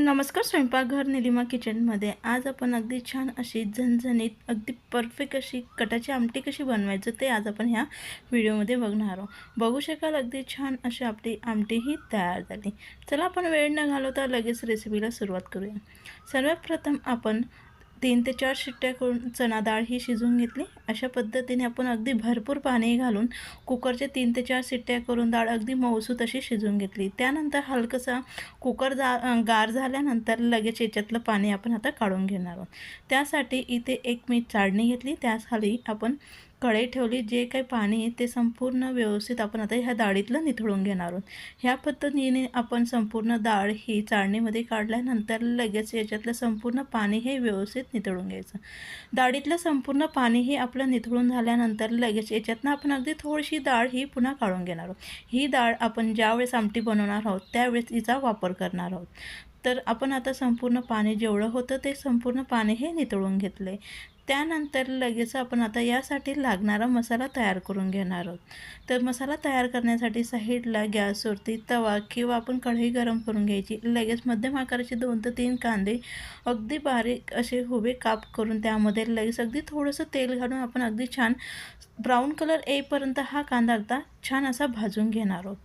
नमस्कार स्वयंपाकघर निलिमा किचनमध्ये. आज आपण अगदी छान अशी झणझणीत अगदी परफेक्ट अशी कटाची आमटी कशी बनवायचं ते आज आपण ह्या व्हिडिओमध्ये बघणार आहोत. बघू शकाल अगदी छान अशी आपली आमटीही तयार झाली. चला आपण वेळ न घालवता लगेच रेसिपीला सुरुवात करूया. सर्वात प्रथम आपण तीन ते चार शिट्ट्या करून चणा डाळ ही शिजवून घेतली. अशा पद्धतीने आपण अगदी भरपूर पाणी घालून कुकरचे तीन ते चार शिट्ट्या करून डाळ अगदी मऊसूत अशी शिजवून घेतली. त्यानंतर हलकंसा कुकर जा गार झाल्यानंतर लगेच याच्यातलं पाणी आपण आता काढून घेणार आहोत. त्यासाठी इथे एक मी चाळणी घेतली. त्याच खाली आपण कढई ठेवली जे काही पाणी आहे ते संपूर्ण व्यवस्थित आपण आता ह्या डाळीतलं निथळून घेणार आहोत. ह्या पद्धतीने आपण संपूर्ण डाळ ही चाळणीमध्ये काढल्यानंतर लगेच याच्यातलं संपूर्ण पाणी हे व्यवस्थित निथळून घ्यायचं. डाळीतलं संपूर्ण पाणी हे आपलं निथळून झाल्यानंतर लगेच याच्यातनं आपण अगदी थोडीशी डाळ ही पुन्हा काढून घेणार आहोत. ही डाळ आपण ज्यावेळेस आमटी बनवणार आहोत त्यावेळेस हिचा वापर करणार आहोत. तर आपण आता संपूर्ण पाणी जेवढं होतं ते संपूर्ण पाणी हे नितळून आहे त्यानंतर लगेच आपण आता यासाठी लागणारा मसाला तयार करून घेणार आहोत. तर मसाला तयार करण्यासाठी साईडला गॅसवरती तवा किंवा आपण कढई गरम करून घ्यायची. लगेच मध्यम आकाराचे दोन ते तीन कांदे अगदी बारीक असे हुबे काप करून त्यामध्ये लगेच अगदी थोडंसं तेल घालून आपण अगदी छान ब्राऊन कलर येईपर्यंत हा कांदा आता छान असा भाजून घेणार आहोत.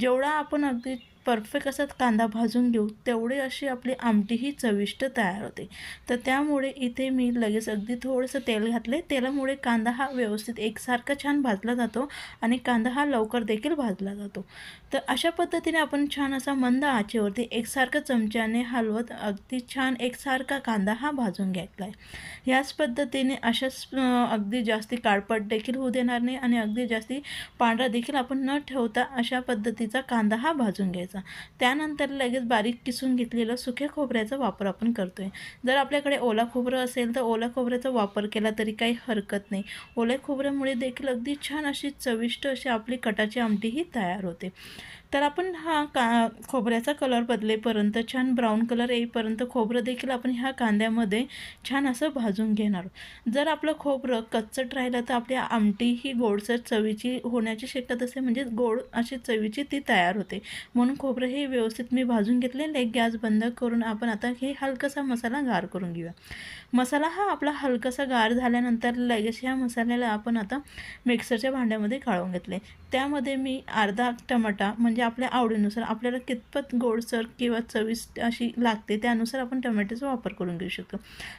जेवढा आपण अगदी परफेक्ट असा कांदा भाजून घेऊ तेवढे अशी आपली आमटीही चविष्ट तयार होते. तर त्यामुळे इथे मी लगेच अगदी थोडंसं तेल घातले तेलामुळे कांदा हा व्यवस्थित एकसारखा छान भाजला जातो आणि कांदा हा लवकर देखील भाजला जातो. तर अशा पद्धतीने आपण छान असा मंद आचेवरती एकसारखं चमच्याने हलवत अगदी छान एकसारखा कांदा हा भाजून घ्यायचा आहे याच पद्धतीने अशाच अगदी जास्ती काळपट देखील देखील होऊ देणार नाही आणि अगदी जास्ती पांढरा देखील आपण न ठेवता अशा पद्धतीचा कांदा हा भाजून घ्यायचा. त्यानंतर लगेच बारीक किसून घेतलेलं सुक्या खोबऱ्याचा वापर आपण करतो आहे जर आपल्याकडे ओला खोबरं असेल तर ओला खोबऱ्याचा वापर केला तरी काही हरकत नाही. ओल्या खोबऱ्यामुळे देखील अगदी छान अशी चविष्ट अशी आपली कटाची आमटीही तयार होते. तर आपण हा का खोबऱ्याचा कलर बदलेपर्यंत छान ब्राऊन कलर येईपर्यंत खोबरं देखील आपण ह्या कांद्यामध्ये छान असं भाजून घेणार. जर आपलं खोबरं कच्चट राहिलं तर आपल्या आमटी ही गोडसर चवीची होण्याची शक्यता असते म्हणजे गोड अशी चवीची ती तयार होते. म्हणून खोबरं हे व्यवस्थित मी भाजून घेतले एक गॅस बंद करून आपण आता हे हलकासा मसाला गार करून घेऊया. मसाला हा आपला हलकासा गार झाल्यानंतर लगेच ह्या मसाल्याला आपण आता मिक्सरच्या भांड्यामध्ये काढून घेतले. त्यामध्ये मी अर्धा टमाटा म्हणजे आपल्या आवडीनुसार आपल्याला कितपत गोडसर किंवा चविष्ट अशी लागते त्यानुसार आपण टमॅटोचा वापर करून घेऊ शकतो.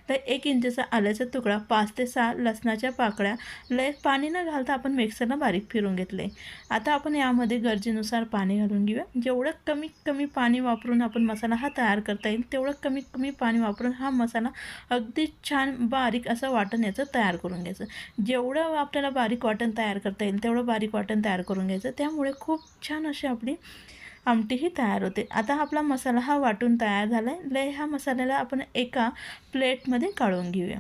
तर एक इंचचा आल्याचा तुकडा पाच ते सहा लसणाच्या पाकळ्या लय पाणी न घालता आपण मिक्सरला बारीक फिरून घेतले. आता आपण यामध्ये गरजेनुसार पाणी घालून घेऊया. जेवढं कमीत कमी पाणी वापरून आपण मसाला हा तयार करता येईल तेवढं कमीत कमी पाणी वापरून हा मसाला अगदी छान बारीक असं वाटण याचं तयार करून घ्यायचं. जेवढं आपल्याला बारीक वाटण तयार करता येईल तेवढं बारीक वाटण तयार करून घ्यायचं. त्यामुळे खूप छान अशी आपली आमटीही तयार होते. आता आपला मसाला हा वाटून तयार झाला आहे लय ह्या मसाल्याला आपण एका प्लेटमध्ये काढून घेऊया.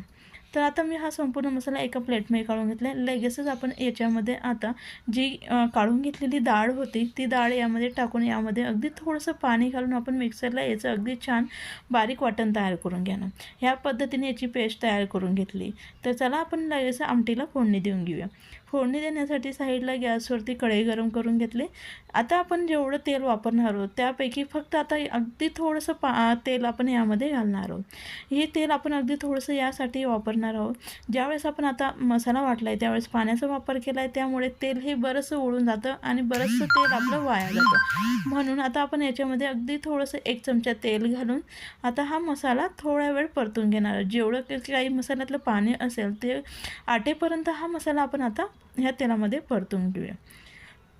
तर आता मी हा संपूर्ण मसाला एका प्लेटमध्ये काढून घेतला आहे. लगेचच आपण याच्यामध्ये आता जी काढून घेतलेली डाळ होती ती डाळ यामध्ये टाकून यामध्ये अगदी थोडंसं पाणी घालून आपण मिक्सरला याचं अगदी छान बारीक वाटण तयार करून घेणं. ह्या पद्धतीने याची पेस्ट तयार करून घेतली. तर चला आपण लगेच आमटीला फोडणी देऊन घेऊया. फोडणी देण्यासाठी साईडला गॅसवरती कढई गरम करून घेतले. आता आपण जेवढं तेल वापरणार आहोत त्यापैकी फक्त आता अगदी थोडंसं पा तेल आपण यामध्ये घालणार आहोत. हे तेल आपण अगदी थोडंसं यासाठी वापरणार आहोत. ज्यावेळेस आपण आता मसाला वाटला आहे त्यावेळेस पाण्याचा वापर केला आहे त्यामुळे तेल हे बरंचसं ओढून जातं आणि बरंचसं तेल आपलं वाया जातं. म्हणून आता आपण याच्यामध्ये अगदी थोडंसं एक चमचा तेल घालून आता हा मसाला थोड्या वेळ परतून घेणार जेवढं काही मसाल्यातलं पाणी असेल ते आटेपर्यंत हा मसाला आपण आता ह्या तेलामध्ये परतून घेऊया.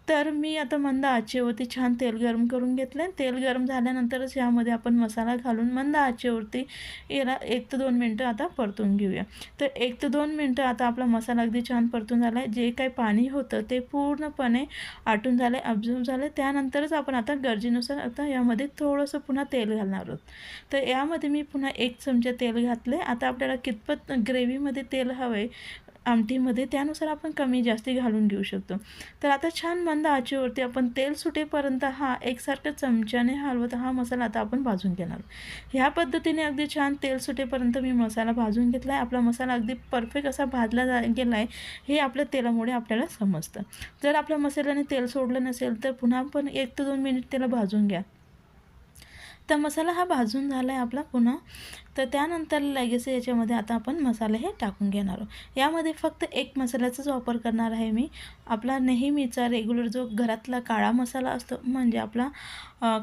तर मी आता मंद आचेवरती छान तेल गरम करून घेतलं तेल गरम झाल्यानंतरच यामध्ये आपण मसाला घालून मंद आचेवरती याला एक ते दोन मिनटं आता परतून घेऊया. तर एक ते दोन मिनटं आता आपला मसाला अगदी छान परतून झाला आहे जे काही पाणी होतं ते पूर्णपणे आटून झालं आहे अब्झॉर्ब झालं त्यानंतरच आपण आता गरजेनुसार आता यामध्ये थोडंसं पुन्हा तेल घालणार आहोत. तर यामध्ये मी पुन्हा एक चमचा तेल घातले आता आपल्याला कितपत ग्रेव्हीमध्ये तेल हवं आहे आमटीमध्ये त्यानुसार आपण कमी जास्ती घालून घेऊ शकतो. तर आता छान मंद आचेवरती आपण तेल सुटेपर्यंत हा एकसारख्या चमच्याने हलवत हा मसाला आता आपण भाजून घेणार. ह्या पद्धतीने अगदी छान तेल सुटेपर्यंत मी मसाला भाजून घेतला आहे आपला मसाला अगदी परफेक्ट असा भाजला जा गेला आहे हे आपल्या तेलामुळे आपल्याला समजतं. जर आपल्या मसाल्याने तेल सोडलं नसेल तर पुन्हा पण एक ते दोन मिनिट त्याला भाजून घ्या. तर मसाला हा भाजून झाला आहे आपला पुन्हा. तर त्यानंतर लगेच याच्यामध्ये आता आपण मसाले हे टाकून घेणार आहोत. यामध्ये फक्त एक मसाल्याचाच वापर करणार आहे मी. आपला नेहमीचा रेग्युलर जो घरातला काळा मसाला असतो म्हणजे आपला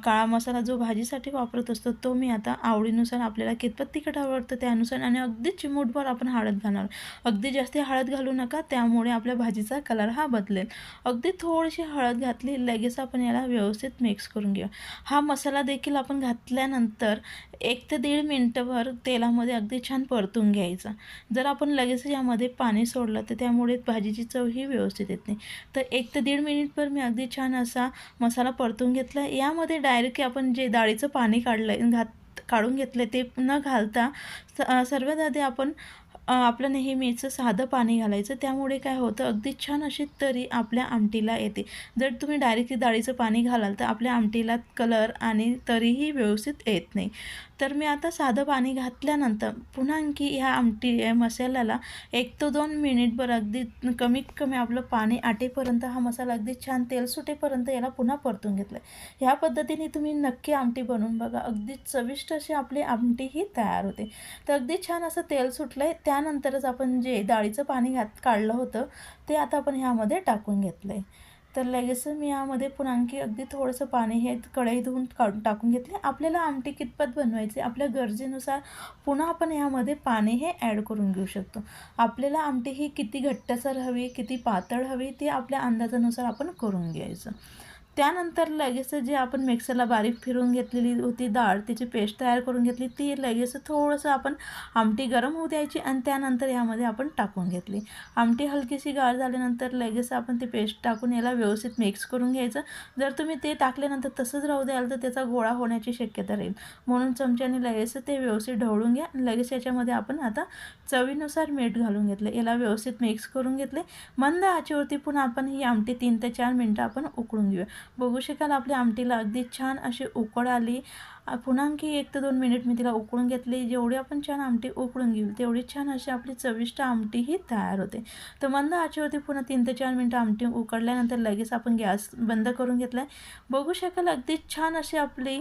काळा मसाला जो भाजीसाठी वापरत असतो तो मी आता आवडीनुसार आपल्याला कितपत तिखट आवडतं त्यानुसार आणि अगदी चिमूटभर आपण हळद घालणार अगदी जास्त हळद घालू नका त्यामुळे आपल्या भाजीचा कलर हा बदलेल. अगदी थोडीशी हळद घातली लगेच आपण याला व्यवस्थित मिक्स करून घेऊ हा मसाला देखील आपण घातल्यानंतर एक ते दीड मिनटं मिनटंभर तेलामध्ये अगदी छान परतून घ्यायचा. जर आपण लगेच यामध्ये पाणी सोडलं तर त्यामुळे भाजीची चवही व्यवस्थित येत नाही. तर एक ते दीड मिनिटभर मी अगदी छान असा मसाला परतून घेतला. यामध्ये डायरेक्ट आपण जे डाळीचं पाणी काढलं घात काढून घेतलं ते न घालता सर्वात आधी आपण आपलं नेहमीचं साधं पाणी घालायचं. त्यामुळे काय होतं अगदी छान अशी तरी आपल्या आमटीला येते. जर तुम्ही डायरेक्टली डाळीचं पाणी घालाल तर आपल्या आमटीला कलर आणि तरीही व्यवस्थित येत नाही. तर मी आता साधं पाणी घातल्यानंतर पुन्हा आणखी ह्या आमटी मसाल्याला एक तो दोन मिनिटभर अगदी कमीत कमी आपलं पाणी आटेपर्यंत हा मसाला अगदी छान तेल सुटेपर्यंत याला पुन्हा परतून घेतलं ह्या पद्धतीने तुम्ही नक्की आमटी बनवून बघा. अगदी चविष्ट अशी आपली आमटी ही तयार होते. तर अगदी छान असं तेल सुटलं आहे त्यानंतरच आपण जे डाळीचं पाणी घात काढलं होतं ते आता आपण ह्यामध्ये टाकून घेतलं आहे तर लगेच मी यामध्ये पुन्हा आणखी अगदी थोडंसं पाणी हे कढई धुवून काढून टाकून घेतले. आपल्याला आमटी कितपत बनवायची आपल्या गरजेनुसार पुन्हा आपण यामध्ये पाणी हे ॲड करून घेऊ शकतो. आपल्याला आमटी ही किती घट्टसर हवी किती पातळ हवी ते आपल्या अंदाजानुसार आपण करून घ्यायचं. त्यानंतर लगेच जे आपण मिक्सरला बारीक फिरून घेतलेली होती डाळ त्याची पेस्ट तयार करून घेतली ती लगेच थोडंसं आपण आमटी गरम होऊ द्यायची आणि त्यानंतर यामध्ये आपण टाकून घेतली. आमटी हलकीशी गाळ झाल्यानंतर लगेच आपण ती पेस्ट टाकून याला व्यवस्थित मिक्स करून घ्यायचं. जर तुम्ही ते टाकल्यानंतर तसंच राहू द्याल तर त्याचा गोळा होण्याची शक्यता राहील. म्हणून चमच्याने लगेच ते व्यवस्थित ढवळून घ्या लगेच याच्यामध्ये आपण आता चवीनुसार मीठ घालून घेतलं. याला व्यवस्थित मिक्स करून घेतले. मंद आचेवरती पुन्हा आपण ही आमटी तीन ते चार मिनटं आपण उकळून घेऊया. बघू शकाल आपल्या आमटीला अगदी छान अशी उकळ आली. पुन्हा आणखी एक ते दोन मिनिट मी तिला उकळून घेतली. जेवढी आपण छान आमटी उकळून घेऊ तेवढी छान अशी आपली चविष्ट आमटी ही तयार होते. तर मंद आचेवरती पुन्हा तीन ते चार मिनटं आमटी उकडल्यानंतर लगेच आपण गॅस बंद करून घेतला आहे बघू शकाल अगदी छान अशी आपली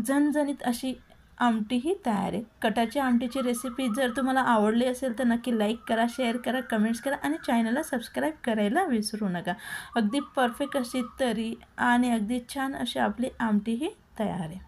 झणझणीत अशी आमटी ही तयार आहे. कटाची आमटीची रेसिपी जर तुम्हाला आवडली असेल तर नक्की लाईक करा शेअर करा कमेंट्स करा आणि चॅनलला सबस्क्राईब करायला विसरू नका. अगदी परफेक्ट अशी तरी आणि अगदी छान अशी आपली आमटी ही तयार आहे.